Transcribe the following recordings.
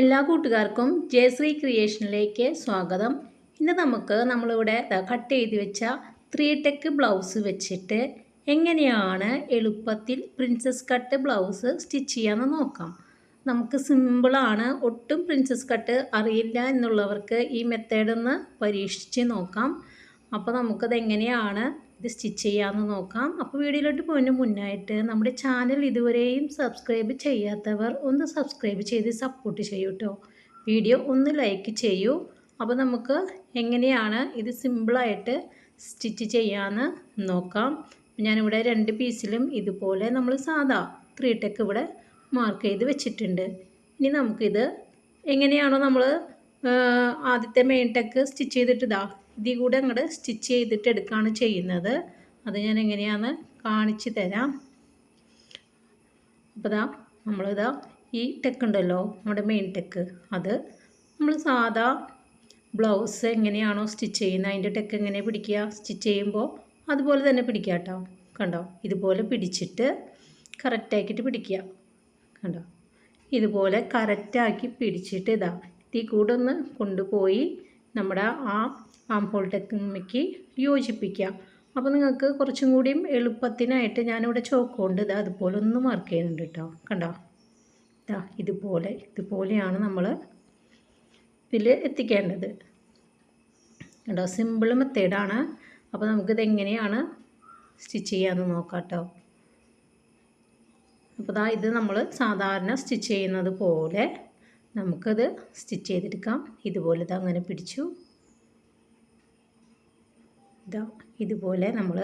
എല്ലാ കൂട്ടുകാർക്കും ജയശ്രീ ക്രിയേഷനിലേക്ക് സ്വാഗതം. ഇന്ന് നമുക്ക് നമ്മളിവിടെ കട്ട് ചെയ്ത് വെച്ച ത്രീ ടെക്ക് ബ്ലൗസ് വെച്ചിട്ട് എങ്ങനെയാണ് എളുപ്പത്തിൽ പ്രിൻസസ് കട്ട് ബ്ലൗസ് സ്റ്റിച്ച് ചെയ്യാമെന്ന് നോക്കാം. നമുക്ക് സിമ്പിളാണ് ഒട്ടും പ്രിൻസസ് കട്ട് അറിയില്ല എന്നുള്ളവർക്ക് ഈ മെത്തേഡൊന്ന് പരീക്ഷിച്ച് നോക്കാം. അപ്പോൾ നമുക്കത് എങ്ങനെയാണ് ഇത് സ്റ്റിച്ച് ചെയ്യാമെന്ന് നോക്കാം. അപ്പോൾ വീഡിയോയിലോട്ട് പോകുന്നതിന് മുന്നായിട്ട് നമ്മുടെ ചാനൽ ഇതുവരെയും സബ്സ്ക്രൈബ് ചെയ്യാത്തവർ ഒന്ന് സബ്സ്ക്രൈബ് ചെയ്ത് സപ്പോർട്ട് ചെയ്യൂ കേട്ടോ വീഡിയോ ഒന്ന് ലൈക്ക് ചെയ്യൂ. അപ്പോൾ നമുക്ക് എങ്ങനെയാണ് ഇത് സിമ്പിളായിട്ട് സ്റ്റിച്ച് ചെയ്യാമെന്ന് നോക്കാം. ഞാനിവിടെ രണ്ട് പീസിലും ഇതുപോലെ നമ്മൾ സാധാ ത്രീ ടെക്ക് ഇവിടെ മാർക്ക് ചെയ്ത് വെച്ചിട്ടുണ്ട്. ഇനി നമുക്കിത് എങ്ങനെയാണോ നമ്മൾ ആദ്യത്തെ മെയിൻ ടെക്ക് സ്റ്റിച്ച് ചെയ്തിട്ട് ഇതാ ഇതിൽ കൂടെ അങ്ങോട്ട് സ്റ്റിച്ച് ചെയ്തിട്ട് എടുക്കുകയാണ് ചെയ്യുന്നത്. അത് ഞാൻ എങ്ങനെയാണെന്ന് കാണിച്ചു തരാം. അപ്പോൾ ഇതാ നമ്മളിതാ ഈ ടെക്ക് ഉണ്ടല്ലോ നമ്മുടെ മെയിൻ ടെക്ക്. അത് നമ്മൾ സാധാ ബ്ലൗസ് എങ്ങനെയാണോ സ്റ്റിച്ച് ചെയ്യുന്നത് അതിന്റെ ടെക്ക് എങ്ങനെ പിടിക്കുക സ്റ്റിച്ച് ചെയ്യുമ്പോൾ അതുപോലെ തന്നെ പിടിക്കുക കേട്ടോ. കണ്ടോ? ഇതുപോലെ പിടിച്ചിട്ട് കറക്റ്റാക്കിയിട്ട് പിടിക്കുക. കണ്ടോ? ഇതുപോലെ കറക്റ്റാക്കി പിടിച്ചിട്ട് ഇതാ ഇതിൽ കൂടെ ഒന്ന് കൊണ്ടുപോയി നമ്മുടെ ആ ആംപോൾ ടെക്നിക്ക് യോജിപ്പിക്കുക അപ്പോൾ നിങ്ങൾക്ക് കുറച്ചും കൂടിയും എളുപ്പത്തിനായിട്ട് ഞാനിവിടെ ചോക്ക് കൊണ്ട് ഇത് അതുപോലെ ഒന്ന് മാർക്ക് ചെയ്യുന്നുണ്ട് കേട്ടോ കണ്ടോ? ഇതാ ഇതുപോലെ ഇതുപോലെയാണ് നമ്മൾ ഇതിൽ എത്തിക്കേണ്ടത്. കേട്ടോ സിമ്പിൾ മെത്തേഡാണ് അപ്പോൾ നമുക്കിത് എങ്ങനെയാണ് സ്റ്റിച്ച് ചെയ്യാമെന്ന് നോക്കാം കേട്ടോ അപ്പോൾ ഇതാ ഇത് നമ്മൾ സാധാരണ സ്റ്റിച്ച് ചെയ്യുന്നത് പോലെ നമുക്കത് സ്റ്റിച്ച് ചെയ്തെടുക്കാം. ഇതുപോലെ ഇത് അങ്ങനെ പിടിച്ചു. ഇതാ ഇതുപോലെ നമ്മൾ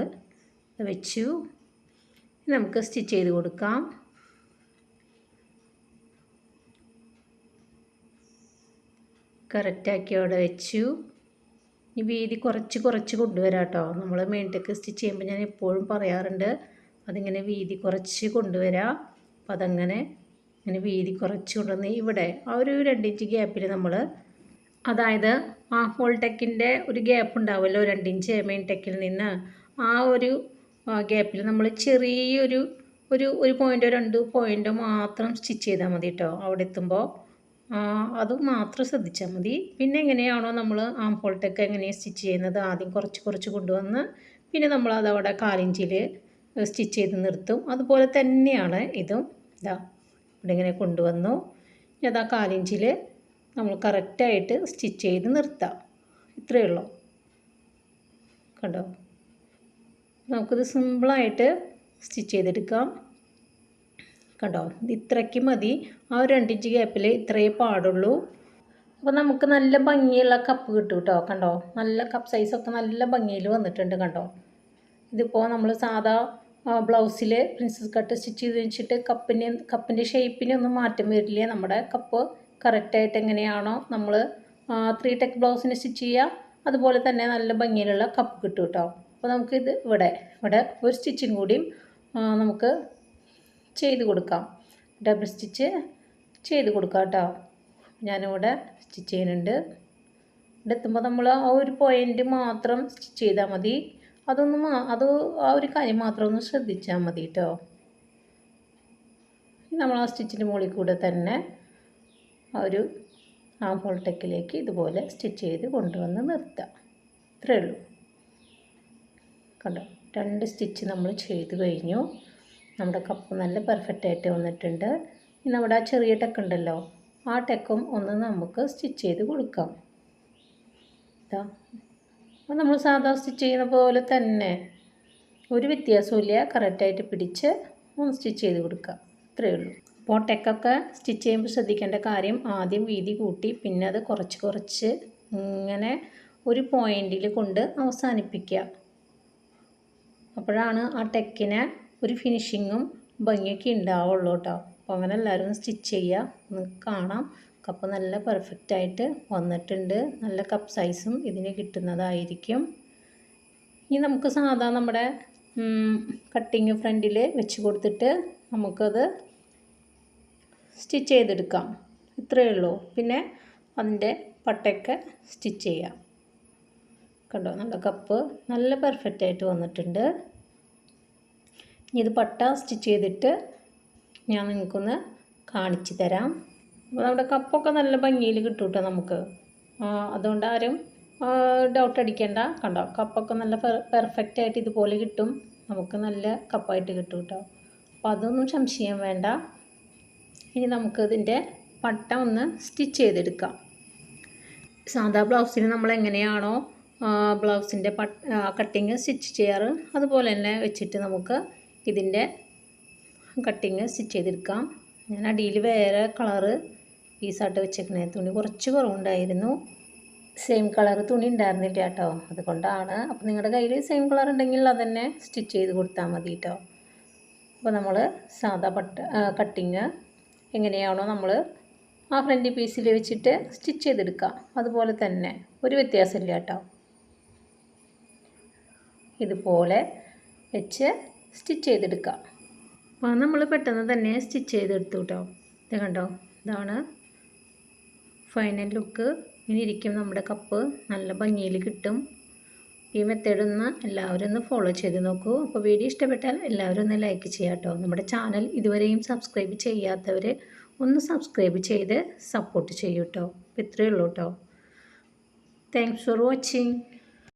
വെച്ചു. നമുക്ക് സ്റ്റിച്ച് ചെയ്ത് കൊടുക്കാം. കറക്റ്റാക്കി അവിടെ വെച്ചു. ഇനി വീതി കുറച്ച് കുറച്ച് കൊണ്ടുവരാം കേട്ടോ നമ്മൾ മെയിന്റൊക്കെ സ്റ്റിച്ച് ചെയ്യുമ്പോൾ ഞാൻ എപ്പോഴും പറയാറുണ്ട് അതിങ്ങനെ വീതി കുറച്ച് കൊണ്ടുവരാം. അപ്പം അതങ്ങനെ ഇങ്ങനെ വീതി കുറച്ച് കൊണ്ടുവന്ന് ഇവിടെ ആ ഒരു രണ്ടിഞ്ച് ഗ്യാപ്പിൽ നമ്മൾ അതായത് ആ ഹോൾ ടെക്കിന്റെ ഒരു ഗ്യാപ്പ് ഉണ്ടാവുമല്ലോ രണ്ടിഞ്ച് മെയിൻ ടെക്കിൽ നിന്ന് ആ ഒരു ഗ്യാപ്പിൽ നമ്മൾ ചെറിയൊരു ഒരു ഒരു പോയിന്റോ രണ്ട് പോയിന്റോ മാത്രം സ്റ്റിച്ച് ചെയ്താൽ മതി കേട്ടോ അവിടെ എത്തുമ്പോൾ അത് മാത്രം ശ്രദ്ധിച്ചാൽ മതി. പിന്നെ എങ്ങനെയാണോ നമ്മൾ ആം ഹോൾ ടെക്ക് എങ്ങനെയാണ് സ്റ്റിച്ച് ചെയ്യുന്നത് ആദ്യം കുറച്ച് കുറച്ച് കൊണ്ടുവന്ന് പിന്നെ നമ്മൾ അത് അവിടെ കാലിഞ്ചിൽ സ്റ്റിച്ച് ചെയ്ത് നിർത്തും. അതുപോലെ തന്നെയാണ് ഇതും. ഇതാ. ഇങ്ങനെ കൊണ്ടുവന്നു. ആ കാലിഞ്ചിൽ നമ്മൾ കറക്റ്റായിട്ട് സ്റ്റിച്ച് ചെയ്ത് നിർത്താം. ഇത്രയേ ഉള്ളൂ കണ്ടോ? നമുക്കിത് സിമ്പിളായിട്ട് സ്റ്റിച്ച് ചെയ്തെടുക്കാം. കണ്ടോ? ഇത്രയ്ക്ക് മതി. ആ ഒരു രണ്ടിഞ്ച് ഗ്യാപ്പിൽ ഇത്രയേ പാടുള്ളൂ. അപ്പോൾ നമുക്ക് നല്ല ഭംഗിയുള്ള കപ്പ് കിട്ടും കേട്ടോ കണ്ടോ? നല്ല കപ്പ് സൈസൊക്കെ നല്ല ഭംഗിയിൽ വന്നിട്ടുണ്ട് കണ്ടോ? ഇതിപ്പോൾ നമ്മൾ സാധാ ബ്ലൗസിൽ പ്രിൻസസ് കട്ട് സ്റ്റിച്ച് ചെയ്ത് വെച്ചിട്ട് കപ്പിന് കപ്പിന്റെ ഷേപ്പിനൊന്നും മാറ്റം വരില്ല? നമ്മുടെ കപ്പ് കറക്റ്റായിട്ട് എങ്ങനെയാണോ നമ്മൾ ത്രീ ടെക് ബ്ലൗസിന് സ്റ്റിച്ച് ചെയ്യുക അതുപോലെ തന്നെ നല്ല ഭംഗിയിലുള്ള കപ്പ് കിട്ടും കേട്ടോ. അപ്പോൾ നമുക്കിത് ഇവിടെ ഇവിടെ ഒരു സ്റ്റിച്ചും കൂടിയും നമുക്ക് ചെയ്ത് കൊടുക്കാം. ഡബിൾ സ്റ്റിച്ച് ചെയ്ത് കൊടുക്കാം കേട്ടോ. ഞാനിവിടെ സ്റ്റിച്ച് ചെയ്യുന്നുണ്ട്. ഇവിടെ എത്തുമ്പോൾ നമ്മൾ ആ ഒരു പോയിന്റ് മാത്രം സ്റ്റിച്ച് ചെയ്താൽ മതി. അതൊന്നും അത് ആ ഒരു കാര്യം മാത്രം ഒന്ന് ശ്രദ്ധിച്ചാൽ മതി കേട്ടോ നമ്മൾ ആ സ്റ്റിച്ചിന്റെ മുകളിൽ കൂടെ തന്നെ ആ ഒരു ആ ഹോൾ ടെക്കിലേക്ക് ഇതുപോലെ സ്റ്റിച്ച് ചെയ്ത് കൊണ്ടുവന്ന് നിർത്താം. ഇത്രയേ ഉള്ളൂ. കണ്ടോ? രണ്ട് സ്റ്റിച്ച് നമ്മൾ ചെയ്ത് കഴിഞ്ഞു. നമ്മുടെ കപ്പ് നല്ല പെർഫെക്റ്റ് ആയിട്ട് വന്നിട്ടുണ്ട്. ഇനി നമ്മുടെ ആ ചെറിയ ടെക്ക് ഉണ്ടല്ലോ ആ ടെക്കും ഒന്ന് നമുക്ക് സ്റ്റിച്ച് ചെയ്ത് കൊടുക്കാം. ഇതാ അപ്പോൾ നമ്മൾ സാധാ സ്റ്റിച്ച് ചെയ്യുന്ന പോലെ തന്നെ ഒരു വ്യത്യാസമില്ല കറക്റ്റായിട്ട് പിടിച്ച് ഒന്ന് സ്റ്റിച്ച് ചെയ്ത് കൊടുക്കുക ഇത്രയേ ഉള്ളൂ. അപ്പോൾ ടെക്കൊക്കെ സ്റ്റിച്ച് ചെയ്യുമ്പോൾ ശ്രദ്ധിക്കേണ്ട കാര്യം ആദ്യം വീതി കൂട്ടി പിന്നെ അത് കുറച്ച് കുറച്ച് ഇങ്ങനെ ഒരു പോയിന്റിൽ കൊണ്ട് അവസാനിപ്പിക്കുക. അപ്പോഴാണ് ആ ടെക്കിനെ ഒരു ഫിനിഷിങ്ങും ഭംഗിയൊക്കെ ഉണ്ടാവുള്ളൂ കേട്ടോ. അപ്പോൾ അങ്ങനെ എല്ലാവരും സ്റ്റിച്ച് ചെയ്യുക. ഒന്ന് കാണാം. കപ്പ് നല്ല പെർഫെക്റ്റ് ആയിട്ട് വന്നിട്ടുണ്ട്. നല്ല കപ്പ് സൈസും ഇതിന് കിട്ടുന്നതായിരിക്കും. ഇനി നമുക്ക് സാധാ നമ്മുടെ കട്ടിങ് ഫ്രണ്ടിൽ വെച്ച് കൊടുത്തിട്ട് നമുക്കത് സ്റ്റിച്ച് ചെയ്തെടുക്കാം. ഇത്രയേ ഉള്ളൂ. പിന്നെ അതിന്റെ പട്ടയൊക്കെ സ്റ്റിച്ച് ചെയ്യാം. കണ്ടോ? നല്ല കപ്പ് നല്ല പെർഫെക്റ്റ് ആയിട്ട് വന്നിട്ടുണ്ട്. ഇനി ഇത് പട്ട സ്റ്റിച്ച് ചെയ്തിട്ട് ഞാൻ നിങ്ങൾക്കൊന്ന് കാണിച്ചു തരാം. അപ്പോൾ നമ്മുടെ കപ്പൊക്കെ നല്ല ഭംഗിയിൽ കിട്ടും കേട്ടോ നമുക്ക് അതുകൊണ്ട് ആരും ഡൗട്ട് അടിക്കേണ്ട. കണ്ടോ കപ്പൊക്കെ നല്ല പെർഫെക്റ്റ് ആയിട്ട് ഇതുപോലെ കിട്ടും. നമുക്ക് നല്ല കപ്പായിട്ട് കിട്ടും കേട്ടോ അപ്പോൾ അതൊന്നും സംശയം വേണ്ട. ഇനി നമുക്ക് ഇതിന്റെ പട്ട ഒന്ന് സ്റ്റിച്ച് ചെയ്തെടുക്കാം. സാധാ ബ്ലൗസിന് നമ്മൾ എങ്ങനെയാണോ ബ്ലൗസിന്റെ പട്ട് കട്ടിങ് സ്റ്റിച്ച് ചെയ്യാറ് അതുപോലെ തന്നെ വെച്ചിട്ട് നമുക്ക് ഇതിന്റെ കട്ടിങ് സ്റ്റിച്ച് ചെയ്തെടുക്കാം. ഞാൻ അടിയിൽ വേറെ കളറ് പീസായിട്ട് വെച്ചേക്കണേ. തുണി കുറച്ച് കുറവുണ്ടായിരുന്നു. സെയിം കളർ തുണി ഉണ്ടായിരുന്നില്ല കേട്ടോ. അതുകൊണ്ടാണ്. അപ്പോൾ നിങ്ങളുടെ കയ്യിൽ സെയിം കളർ ഉണ്ടെങ്കിൽ അതന്നെ സ്റ്റിച്ച് ചെയ്ത് കൊടുത്താൽ മതി കേട്ടോ. അപ്പോൾ നമ്മൾ സാധാ പട്ട കട്ടിങ് എങ്ങനെയാണോ നമ്മൾ ആ ഫ്രണ്ട് പീസിൽ വെച്ചിട്ട് സ്റ്റിച്ച് ചെയ്തെടുക്കാം. അതുപോലെ തന്നെ ഒരു വ്യത്യാസമില്ല കേട്ടോ. ഇതുപോലെ വെച്ച് സ്റ്റിച്ച് ചെയ്തെടുക്കാം. അപ്പോൾ നമ്മൾ പെട്ടെന്ന് തന്നെ സ്റ്റിച്ച് ചെയ്തെടുത്തു കേട്ടോ. ഇത് കണ്ടോ? ഇതാണ് ഫൈനൽ ലുക്ക് ഇങ്ങനെ ഇരിക്കും നമ്മുടെ കപ്പ് നല്ല ഭംഗിയിൽ കിട്ടും. ഈ മെത്തേഡ് ഒന്ന് എല്ലാവരും ഒന്ന് ഫോളോ ചെയ്ത് നോക്കൂ. അപ്പോൾ വീഡിയോ ഇഷ്ടപ്പെട്ടാൽ എല്ലാവരും ഒന്ന് ലൈക്ക് ചെയ്യാം കേട്ടോ. നമ്മുടെ ചാനൽ ഇതുവരെയും സബ്സ്ക്രൈബ് ചെയ്യാത്തവർ ഒന്ന് സബ്സ്ക്രൈബ് ചെയ്ത് സപ്പോർട്ട് ചെയ്യൂ കേട്ടോ. ഇത്രയേ ഉള്ളൂ കേട്ടോ. Thanks for watching